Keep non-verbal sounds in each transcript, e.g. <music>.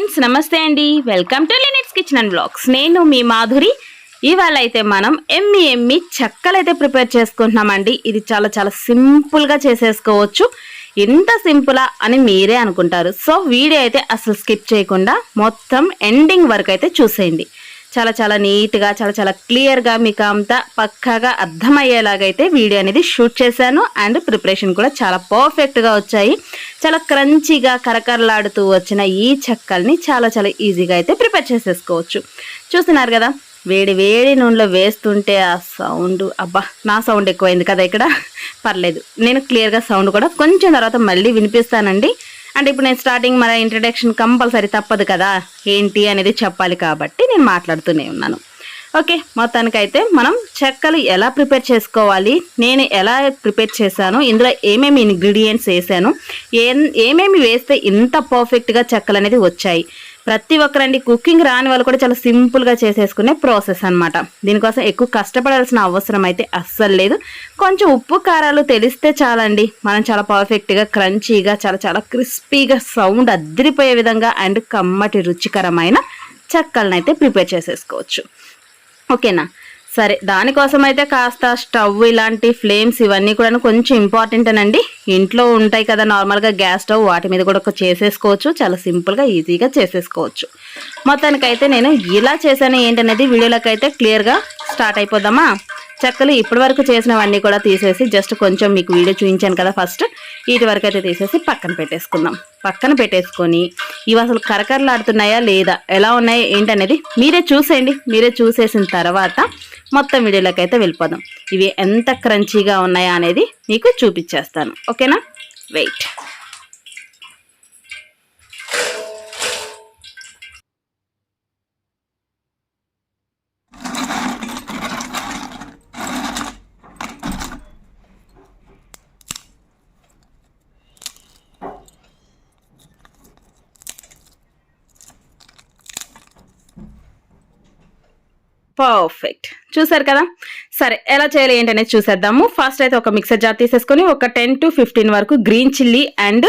Friends నమస్తే అండి. Welcome to Linit's kitchen and blogs. నేను మీ మాధురి. ఇవాళ అయితే మనం ఎమ్మి ఎమ్మి చెక్కలు అయితే ప్రిపేర్ చేసుకుంటున్నామండి. ఇది చాలా చాలా సింపుల్గా చేసేసుకోవచ్చు. ఎంత సింపులా అని మీరే అనుకుంటారు. సో వీడియో అయితే అసలు స్కిప్ చేయకుండా మొత్తం ఎండింగ్ వరకు అయితే చూసేయండి. చాలా చాలా నీట్గా చాలా చాలా క్లియర్గా మీకు అంతా పక్కాగా అర్థమయ్యేలాగైతే వీడియో అనేది షూట్ చేశాను. అండ్ ప్రిపరేషన్ కూడా చాలా పర్ఫెక్ట్గా వచ్చాయి. చాలా క్రంచీగా కరకరలాడుతూ వచ్చిన ఈ చెక్కల్ని చాలా చాలా ఈజీగా అయితే ప్రిపేర్ చేసేసుకోవచ్చు. చూస్తున్నారు కదా వేడి వేడి నూనెలో వేస్తుంటే ఆ సౌండ్ అబ్బా నా సౌండ్ ఎక్కువైంది కదా ఇక్కడ. పర్లేదు నేను క్లియర్గా సౌండ్ కూడా కొంచెం తర్వాత మళ్ళీ వినిపిస్తానండి. అంటే ఇప్పుడు నేను స్టార్టింగ్ మన ఇంట్రడక్షన్ కంపల్సరీ తప్పదు కదా? ఏంటి అనేది చెప్పాలి కాబట్టి నేను మాట్లాడుతూనే ఉన్నాను. ఓకే మొత్తానికైతే మనం చెక్కలు ఎలా ప్రిపేర్ చేసుకోవాలి నేను ఎలా ప్రిపేర్ చేశాను ఇందులో ఏమేమి ఇంగ్రీడియంట్స్ వేసాను ఏం ఏమేమి వేస్తే ఇంత పర్ఫెక్ట్గా చెక్కలు అనేది వచ్చాయి. ప్రతి ఒక్కరండి కుకింగ్ రాని వాళ్ళు కూడా చాలా సింపుల్గా చేసేసుకునే ప్రాసెస్ అన్నమాట. దీనికోసం ఎక్కువ కష్టపడాల్సిన అవసరం అయితే అస్సలు లేదు. కొంచెం ఉప్పు కారాలు తెలిస్తే చాలండి. మనం చాలా పర్ఫెక్ట్గా క్రంచీగా చాలా చాలా క్రిస్పీగా సౌండ్ అద్దరిపోయే విధంగా అండ్ కమ్మటి రుచికరమైన చెక్కలను అయితే ప్రిపేర్ చేసేసుకోవచ్చు. ఓకేనా? సరే దానికోసం అయితే కాస్త స్టవ్ ఇలాంటి ఫ్లేమ్స్ ఇవన్నీ కూడా కొంచెం ఇంపార్టెంట్ అండి ఇంట్లో ఉంటాయి కదా నార్మల్గా గ్యాస్ స్టవ్ వాటి మీద కూడా ఒక చేసేసుకోవచ్చు. చాలా సింపుల్గా ఈజీగా చేసేసుకోవచ్చు. మొత్తానికైతే నేను ఇలా చేశాను. ఏంటనేది వీడియోలోకి అయితే క్లియర్గా స్టార్ట్ అయిపోదామా? చెక్కలు ఇప్పటి వరకు చేసినవన్నీ కూడా తీసేసి జస్ట్ కొంచెం మీకు వీడియో చూపించాను కదా ఫస్ట్ వీటి వరకు అయితే తీసేసి పక్కన పెట్టేసుకుందాం. పక్కన పెట్టేసుకొని ఇవి అసలు కరకరలాడుతున్నాయా లేదా? ఎలా ఉన్నాయా? ఏంటనేది మీరే చూసేయండి. మీరే చూసేసిన తర్వాత మొత్తం వీడియోలోకి అయితే వెళ్ళిపోదాం. ఇవి ఎంత క్రంచీగా ఉన్నాయా అనేది మీకు చూపించేస్తాను. ఓకేనా? Wait perfect. చూసారు కదా? సరే ఎలా చేయాలి ఏంటనేది చూసేద్దాము. ఫస్ట్ అయితే ఒక మిక్సర్ జార్ తీసేసుకొని ఒక టెన్ టు ఫిఫ్టీన్ వరకు గ్రీన్ చిల్లీ అండ్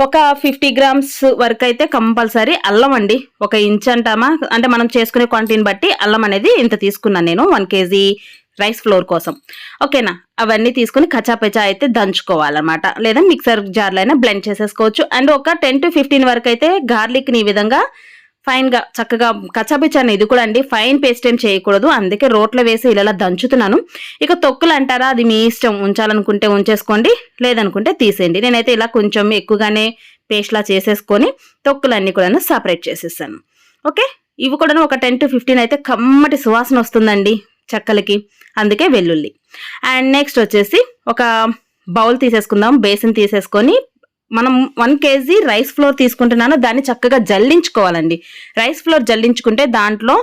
ఒక ఫిఫ్టీ గ్రామ్స్ వరకు అయితే కంపల్సరీ అల్లం అండి. ఒక ఇంచ్ అంటామా? అంటే మనం చేసుకునే క్వాంటిటీని బట్టి అల్లం అనేది ఇంత తీసుకున్నాను నేను వన్ కేజీ రైస్ ఫ్లోర్ కోసం. ఓకేనా? అవన్నీ తీసుకుని కచాపచా అయితే దంచుకోవాలన్నమాట. లేదా మిక్సర్ జార్లో అయినా బ్లెండ్ చేసేసుకోవచ్చు. అండ్ ఒక టెన్ టు ఫిఫ్టీన్ వరకు అయితే గార్లిక్ని ఈ విధంగా ఫైన్గా చక్కగా కచ్చాపిచ్చాను. ఇది కూడా అండి. ఫైన్ పేస్ట్ ఏం చేయకూడదు. అందుకే రోట్లో వేసి ఇలా దంచుతున్నాను. ఇక తొక్కులు అంటారా? అది మీ ఇష్టం. ఉంచాలనుకుంటే ఉంచేసుకోండి. లేదనుకుంటే తీసేయండి. నేనైతే ఇలా కొంచెం ఎక్కువగానే పేస్ట్లా చేసేసుకొని తొక్కులన్నీ కూడా సపరేట్ చేసేసాను. ఓకే ఇవి కూడా ఒక టెన్ టు ఫిఫ్టీన్ అయితే కమ్మటి సువాసన వస్తుందండి చెక్కలకి. అందుకే వెల్లుల్లి. అండ్ నెక్స్ట్ వచ్చేసి ఒక బౌల్ తీసేసుకుందాం. బేసిన్ తీసేసుకొని మనం వన్ కేజీ రైస్ ఫ్లోర్ తీసుకుంటున్నాను దాన్ని చక్కగా జల్లించుకోవాలండి. రైస్ ఫ్లోర్ జల్లించుకుంటే దాంట్లో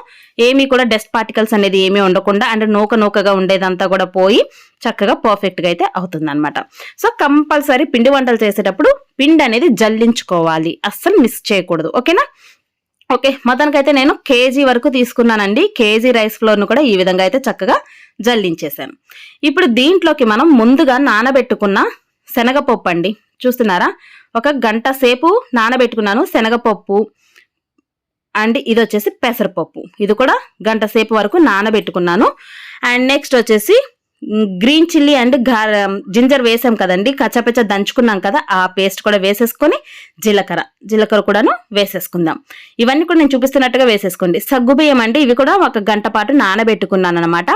ఏమీ కూడా డస్ట్ పార్టికల్స్ అనేది ఏమీ ఉండకుండా అండ్ నూక నూకగా ఉండేదంతా కూడా పోయి చక్కగా పర్ఫెక్ట్గా అయితే అవుతుందన్నమాట. సో కంపల్సరీ పిండి వంటలు చేసేటప్పుడు పిండి అనేది జల్లించుకోవాలి. అస్సలు మిస్ చేయకూడదు. ఓకేనా ఓకే మొత్తానికైతే నేను కేజీ వరకు తీసుకున్నానండి. కేజీ రైస్ ఫ్లోర్ను కూడా ఈ విధంగా అయితే చక్కగా జల్లించేశాను. ఇప్పుడు దీంట్లోకి మనం ముందుగా నానబెట్టుకున్న శనగపప్పు అండి. చూస్తున్నారా? ఒక గంట సేపు నానబెట్టుకున్నాను శనగపప్పు. అండ్ ఇది వచ్చేసి పెసరపప్పు. ఇది కూడా గంట సేపు వరకు నానబెట్టుకున్నాను. అండ్ నెక్స్ట్ వచ్చేసి గ్రీన్ చిల్లీ అండ్ జింజర్ వేసాం కదండి. కచ్చపచ్చ దంచుకున్నాం కదా ఆ పేస్ట్ కూడా వేసేసుకొని జీలకర్ర. జీలకర్ర కూడాను వేసేసుకుందాం. ఇవన్నీ కూడా నేను చూపిస్తున్నట్టుగా వేసేసుకోండి. సగ్గుబియ్యం అండి ఇవి కూడా ఒక గంట పాటు నానబెట్టుకున్నాను అనమాట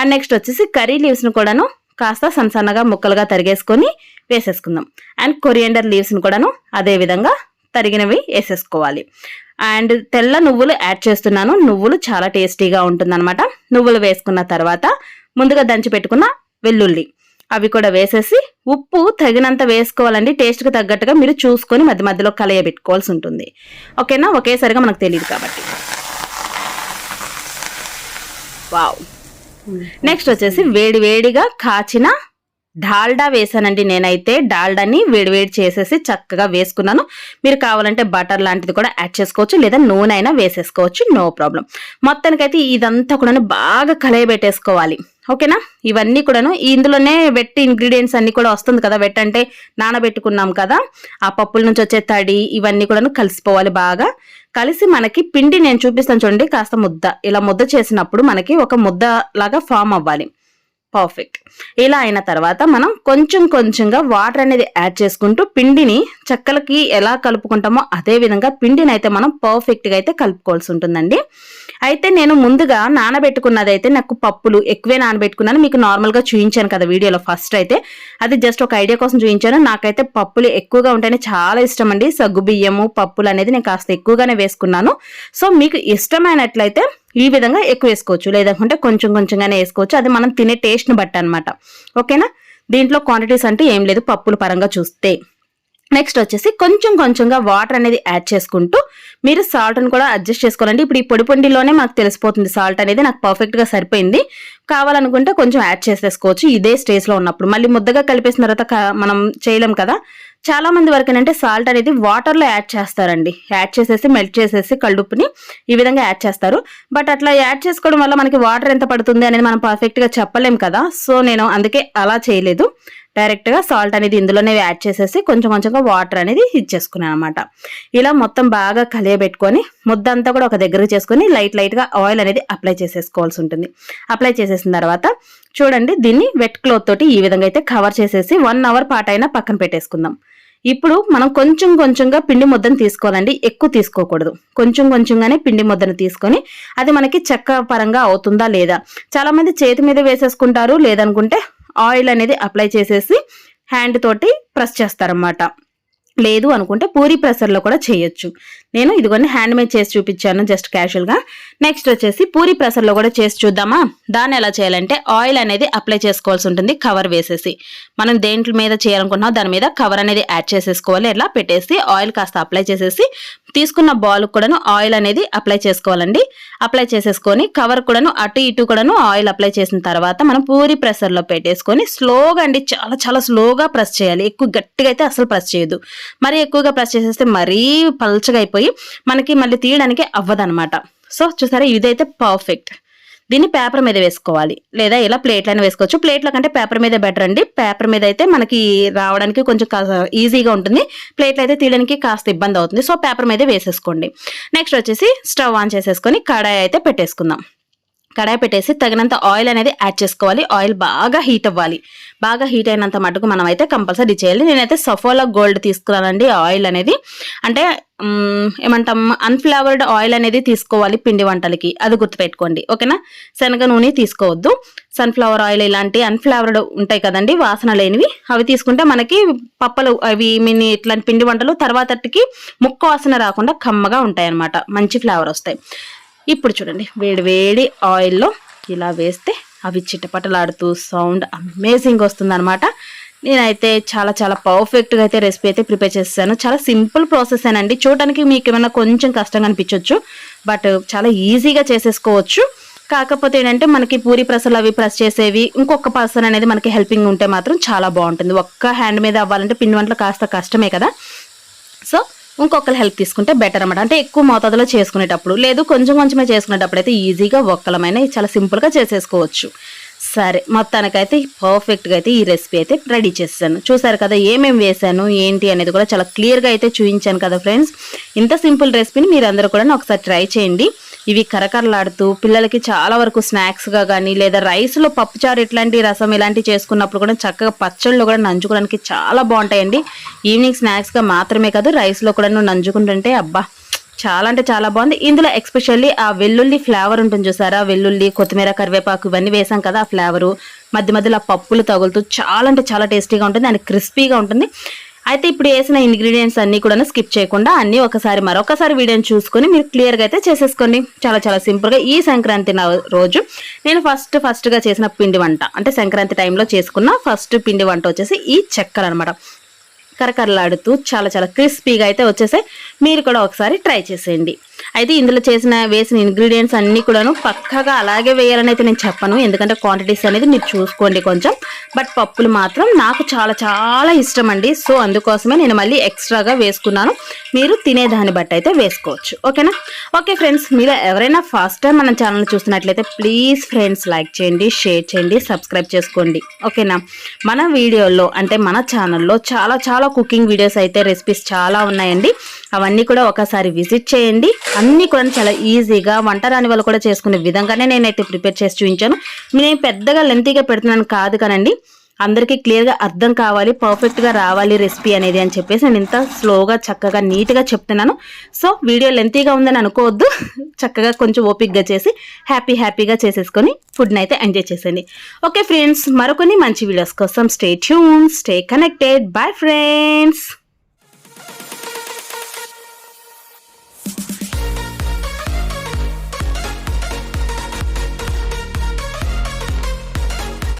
అండ్ నెక్స్ట్ వచ్చేసి కర్రీ లీవ్స్ను కూడాను కాస్త సన్న సన్నగా ముక్కలుగా తరిగేసుకొని వేసేసుకుందాం. అండ్ కొరియండర్ లీవ్స్ని కూడాను అదే విధంగా తరిగినవి వేసేసుకోవాలి. అండ్ తెల్ల నువ్వులు యాడ్ చేస్తున్నాను. నువ్వులు చాలా టేస్టీగా ఉంటుందన్నమాట. నువ్వులు వేసుకున్న తర్వాత ముందుగా దంచి పెట్టుకున్న వెల్లుల్లి. అవి కూడా వేసేసి ఉప్పు తగినంత వేసుకోవాలండి. టేస్ట్కి తగ్గట్టుగా మీరు చూసుకొని మధ్య మధ్యలో కలయబెట్టుకోవాల్సి ఉంటుంది. ఓకేనా? ఒకేసారిగా మనకు తెలియదు కాబట్టి. వావ్ నెక్స్ట్ వచ్చేసి వేడి వేడిగా కాచిన డాల్డా వేసానండి నేనైతే. డాల్డాని వేడివేడి చేసేసి చక్కగా వేసుకున్నాను. మీరు కావాలంటే బటర్ లాంటిది కూడా యాడ్ చేసుకోవచ్చు లేదా నూనె అయినా వేసేసుకోవచ్చు నో ప్రాబ్లం. మొత్తానికైతే ఇదంతా కూడా బాగా కలయబెట్టేసుకోవాలి ఓకేనా? ఇవన్నీ కూడాను ఇందులోనే వెట్టి ఇంగ్రీడియంట్స్ అన్నీ కూడా వస్తుంది కదా వెట్ అంటే నానబెట్టుకున్నాం కదా ఆ పప్పుల నుంచి వచ్చే తడి ఇవన్నీ కూడాను కలిసిపోవాలి బాగా. కలిసి మనకి పిండి నేను చూపిస్తాను చూడండి కాస్త ముద్ద. ఇలా ముద్ద చేసినప్పుడు మనకి ఒక ముద్ద లాగా ఫామ్ అవ్వాలి. పర్ఫెక్ట్ ఇలా అయిన తర్వాత మనం కొంచెం కొంచెంగా వాటర్ అనేది యాడ్ చేసుకుంటూ పిండిని చెక్కలకి ఎలా కలుపుకుంటామో అదే విధంగా పిండిని అయితే మనం పర్ఫెక్ట్గా అయితే కలుపుకోవాల్సి ఉంటుందండి. అయితే నేను ముందుగా నానబెట్టుకున్నది అయితే నాకు పప్పులు ఎక్కువే నానబెట్టుకున్నాను. మీకు నార్మల్గా చూపించాను కదా వీడియోలో ఫస్ట్ అయితే. అది జస్ట్ ఒక ఐడియా కోసం చూపించాను నాకైతే పప్పులు ఎక్కువగా ఉంటేనే చాలా ఇష్టం అండి సగ్గు బియ్యము పప్పులు అనేది నేను కాస్త ఎక్కువగానే వేసుకున్నాను. సో మీకు ఇష్టమైనట్లయితే ఈ విధంగా ఎక్కువ వేసుకోవచ్చు. లేదంటే కొంచెం కొంచెంగానే వేసుకోవచ్చు. అది మనం తినే టేస్ట్ని బట్టి అనమాట ఓకేనా? దీంట్లో క్వాంటిటీస్ అంటే ఏం లేదు. పప్పుల పరంగా చూస్తే. నెక్స్ట్ వచ్చేసి కొంచెం కొంచెంగా వాటర్ అనేది యాడ్ చేసుకుంటూ మీరు సాల్ట్ని కూడా అడ్జస్ట్ చేసుకోవాలండి. ఇప్పుడు ఈ పొడి పొండిలోనే మాకు తెలిసిపోతుంది. సాల్ట్ అనేది నాకు పర్ఫెక్ట్గా సరిపోయింది. కావాలనుకుంటే కొంచెం యాడ్ చేసేసుకోవచ్చు. ఇదే స్టేజ్లో ఉన్నప్పుడు. మళ్ళీ ముద్దగా కలిపేసిన తర్వాత మనం చేయలేం కదా? చాలా మంది వరకు ఏంటంటే సాల్ట్ అనేది వాటర్లో యాడ్ చేస్తారండి. యాడ్ చేసేసి మెల్ట్ చేసేసి కళ్ళుప్పుని ఈ విధంగా యాడ్ చేస్తారు. బట్ అట్లా యాడ్ చేసుకోవడం వల్ల మనకి వాటర్ ఎంత పడుతుంది అనేది మనం పర్ఫెక్ట్గా చెప్పలేం కదా. సో నేను అందుకే అలా చేయలేదు. డైరెక్ట్గా సాల్ట్ అనేది ఇందులోనే యాడ్ చేసేసి కొంచెం కొంచెంగా వాటర్ అనేది ఇచ్చేసుకున్నాను అనమాట ఇలా మొత్తం బాగా కలియబెట్టుకొని ముద్ద అంతా కూడా ఒక దగ్గర చేసుకొని లైట్ లైట్గా ఆయిల్ అనేది అప్లై చేసేసుకోవాల్సి ఉంటుంది. అప్లై చేసేసిన తర్వాత చూడండి దీన్ని వెట్ క్లోత్ తోటి ఈ విధంగా అయితే కవర్ చేసేసి వన్ అవర్ పాటు అయినా పక్కన పెట్టేసుకుందాం. ఇప్పుడు మనం కొంచెం కొంచెంగా పిండి ముద్దను తీసుకోవాలండి. ఎక్కువ తీసుకోకూడదు. కొంచెం కొంచెంగానే పిండి ముద్దను తీసుకొని అది మనకి చెక్క పరంగా అవుతుందా లేదా? చాలామంది చేతి మీద వేసేసుకుంటారు. లేదనుకుంటే ఆయిల్ అనేది అప్లై చేసేసి హ్యాండ్ తోటి ప్రెస్ చేస్తారనమాట లేదు అనుకుంటే పూరి ప్రెసర్లో కూడా చేయొచ్చు. నేను ఇదిగోని హ్యాండ్ మేడ్ చేసి చూపించాను జస్ట్ క్యాజువల్గా నెక్స్ట్ వచ్చేసి పూరి ప్రెసర్లో కూడా చేసి చూద్దామా? దాన్ని ఎలా చేయాలంటే ఆయిల్ అనేది అప్లై చేసుకోవాల్సి ఉంటుంది కవర్ వేసేసి. మనం దేంట్ల మీద చేయాలనుకుంటున్నాం దాని మీద కవర్ అనేది యాడ్ చేసేసుకోవాలి. ఎలా పెట్టేసి ఆయిల్ కాస్త అప్లై చేసేసి తీసుకున్న బాల్ కూడాను ఆయిల్ అనేది అప్లై చేసుకోవాలండి. అప్లై చేసేసుకొని కవర్ కూడాను అటు ఇటు కూడాను ఆయిల్ అప్లై చేసిన తర్వాత మనం పూరి ప్రెషర్లో పెట్టేసుకొని స్లోగా అండి చాలా చాలా స్లోగా ప్రెస్ చేయాలి. ఎక్కువ గట్టిగా అయితే అసలు ప్రెస్ చేయదు మరీ ఎక్కువగా ప్రెస్ చేసేస్తే మరీ పల్చగా అయిపోయి మనకి మళ్ళీ తీయడానికి అవ్వదన్నమాట. సో చూసారా? ఇదైతే పర్ఫెక్ట్ దీన్ని పేపర్ మీద వేసుకోవాలి. లేదా ఇలా ప్లేట్లైనా వేసుకోవచ్చు. ప్లేట్ల కంటే పేపర్ మీద బెటర్ అండి. పేపర్ మీద అయితే మనకి రావడానికి కొంచెం ఈజీగా ఉంటుంది. ప్లేట్లు అయితే తీయడానికి కాస్త ఇబ్బంది అవుతుంది. సో పేపర్ మీద వేసేసుకోండి. నెక్స్ట్ వచ్చేసి స్టవ్ ఆన్ చేసేసుకొని కడాయి అయితే పెట్టేసుకుందాం. కడాయి పెట్టేసి తగినంత ఆయిల్ అనేది యాడ్ చేసుకోవాలి. ఆయిల్ బాగా హీట్ అవ్వాలి. బాగా హీట్ అయినంత మటుకు మనం అయితే కంపల్సరీ చేయాలి. నేనైతే సఫోలా గోల్డ్ తీసుకున్నానండి ఆయిల్ అనేది. అంటే ఏమంటాం అన్ఫ్లవర్డ్ ఆయిల్ అనేది తీసుకోవాలి పిండి వంటలకి. అది గుర్తుపెట్టుకోండి. ఓకేనా? శనగ నూనె తీసుకోవద్దు. సన్ఫ్లవర్ ఆయిల్ ఇలాంటి అన్ఫ్లవర్డ్ ఉంటాయి కదండి వాసన లేనివి. అవి తీసుకుంటే మనకి పప్పలు అవి మిని ఇట్లాంటి పిండి వంటలు తర్వాతకి ముక్క వాసన రాకుండా కమ్మగా ఉంటాయి అన్నమాట మంచి ఫ్లేవర్ వస్తాయి. ఇప్పుడు చూడండి వేడి వేడి ఆయిల్లో ఇలా వేస్తే అవి చిటపటలాడుతూ సౌండ్ అమేజింగ్ వస్తుందనమాట నేనైతే చాలా చాలా పర్ఫెక్ట్గా అయితే రెసిపీ అయితే ప్రిపేర్ చేస్తాను చాలా సింపుల్ ప్రాసెస్ అండి చూడటానికి మీకు ఏమైనా కొంచెం కష్టంగా అనిపించవచ్చు బట్ చాలా ఈజీగా చేసేసుకోవచ్చు. కాకపోతే ఏంటంటే మనకి పూరి ప్రెసర్లు అవి ప్రెస్ చేసేవి ఇంకొక పర్సన్ అనేది మనకి హెల్పింగ్ ఉంటే మాత్రం చాలా బాగుంటుంది. ఒక్క హ్యాండ్ మీద అవ్వాలంటే పిండి వంటలు కాస్త కష్టమే కదా. సో ఇంకొకరు హెల్ప్ తీసుకుంటే బెటర్ అనమాట అంటే ఎక్కువ మోతాదులో చేసుకునేటప్పుడు లేదు కొంచెం కొంచెమే చేసుకునేటప్పుడు అయితే ఈజీగా ఒక్కలమైన చాలా సింపుల్గా చేసేసుకోవచ్చు. సరే మొత్తానికైతే పర్ఫెక్ట్గా అయితే ఈ రెసిపీ అయితే రెడీ చేశాను. చూసారు కదా ఏమేమి వేసాను ఏంటి అనేది కూడా చాలా క్లియర్గా అయితే చూపించాను కదా ఫ్రెండ్స్ ఇంత సింపుల్ రెసిపీని మీరు అందరూ కూడా ఒకసారి ట్రై చేయండి. ఇవి కరకరలాడుతూ పిల్లలకి చాలా వరకు స్నాక్స్గా కానీ లేదా రైస్లో పప్పుచారు ఇట్లాంటి రసం ఇలాంటివి చేసుకున్నప్పుడు కూడా చక్కగా పచ్చళ్ళు కూడా నంచుకోవడానికి చాలా బాగుంటాయండి. ఈవినింగ్ స్నాక్స్గా మాత్రమే కాదు రైస్లో కూడా నువ్వు నంచుకుంటుంటే అబ్బా చాలా అంటే చాలా బాగుంది. ఇందులో ఎక్స్పెషల్లీ ఆ వెల్లుల్లి ఫ్లేవర్ ఉంటుంది చూసారా? వెల్లుల్లి కొత్తిమీర కరివేపాకు ఇవన్నీ వేసాం కదా ఆ ఫ్లేవరు మధ్య మధ్యలో ఆ పప్పులు తగులుతూ చాలా అంటే చాలా టేస్టీగా ఉంటుంది. అండ్ క్రిస్పీగా ఉంటుంది. అయితే ఇప్పుడు వేసిన ఇంగ్రీడియంట్స్ అన్ని కూడా స్కిప్ చేయకుండా అన్ని ఒకసారి మరొకసారి వీడియోని చూసుకొని మీరు క్లియర్గా అయితే చేసేసుకోండి. చాలా చాలా సింపుల్గా ఈ సంక్రాంతి రోజు. నేను ఫస్ట్ ఫస్ట్గా చేసిన పిండి వంట. అంటే సంక్రాంతి టైంలో చేసుకున్న ఫస్ట్ పిండి వంట వచ్చేసి ఈ చెక్కలు అనమాట కరకరలాడుతూ చాలా చాలా క్రిస్పీగా అయితే వచ్చేసాయి. మీరు కూడా ఒకసారి ట్రై చేసేయండి. అయితే ఇందులో చేసిన వేసిన ఇంగ్రీడియంట్స్ అన్నీ కూడాను పక్కగా అలాగే వేయాలని అయితే నేను చెప్పను. ఎందుకంటే క్వాంటిటీస్ అనేది మీరు చూసుకోండి కొంచెం. బట్ పప్పులు మాత్రం నాకు చాలా చాలా ఇష్టం అండి సో అందుకోసమే నేను మళ్ళీ ఎక్స్ట్రాగా వేసుకున్నాను. మీరు తినేదాన్ని బట్టి అయితే వేసుకోవచ్చు. ఓకేనా ఓకే ఫ్రెండ్స్ మీరు ఎవరైనా ఫస్ట్ టైం మన ఛానల్ చూస్తున్నట్లయితే ప్లీజ్ ఫ్రెండ్స్ లైక్ చేయండి షేర్ చేయండి సబ్స్క్రైబ్ చేసుకోండి. ఓకేనా మన వీడియోలో అంటే మన ఛానల్లో చాలా చాలా కుకింగ్ వీడియోస్ అయితే రెసిపీస్ చాలా ఉన్నాయండి. అవన్నీ కూడా ఒకసారి విజిట్ చేయండి. అన్నీ కూడా చాలా ఈజీగా వంట రాని వాళ్ళు కూడా చేసుకునే విధంగానే నేనైతే ప్రిపేర్ చేసి చూపించాను. నేను పెద్దగా లెంతీగా పెడుతున్నాను కాదు కానండి. అందరికీ క్లియర్గా అర్థం కావాలి పర్ఫెక్ట్గా రావాలి రెసిపీ అనేది అని చెప్పేసి నేను ఇంత స్లోగా చక్కగా నీట్గా చెప్తున్నాను. సో వీడియో లెంతీగా ఉందని అనుకోవద్దు. <laughs> చక్కగా కొంచెం ఓపిక్గా చేసి హ్యాపీ హ్యాపీగా చేసేసుకొని ఫుడ్ని అయితే ఎంజాయ్ చేసేయండి. ఓకే ఫ్రెండ్స్ మరికొన్ని మంచి వీడియోస్ కోసం stay tune stay connected bye friends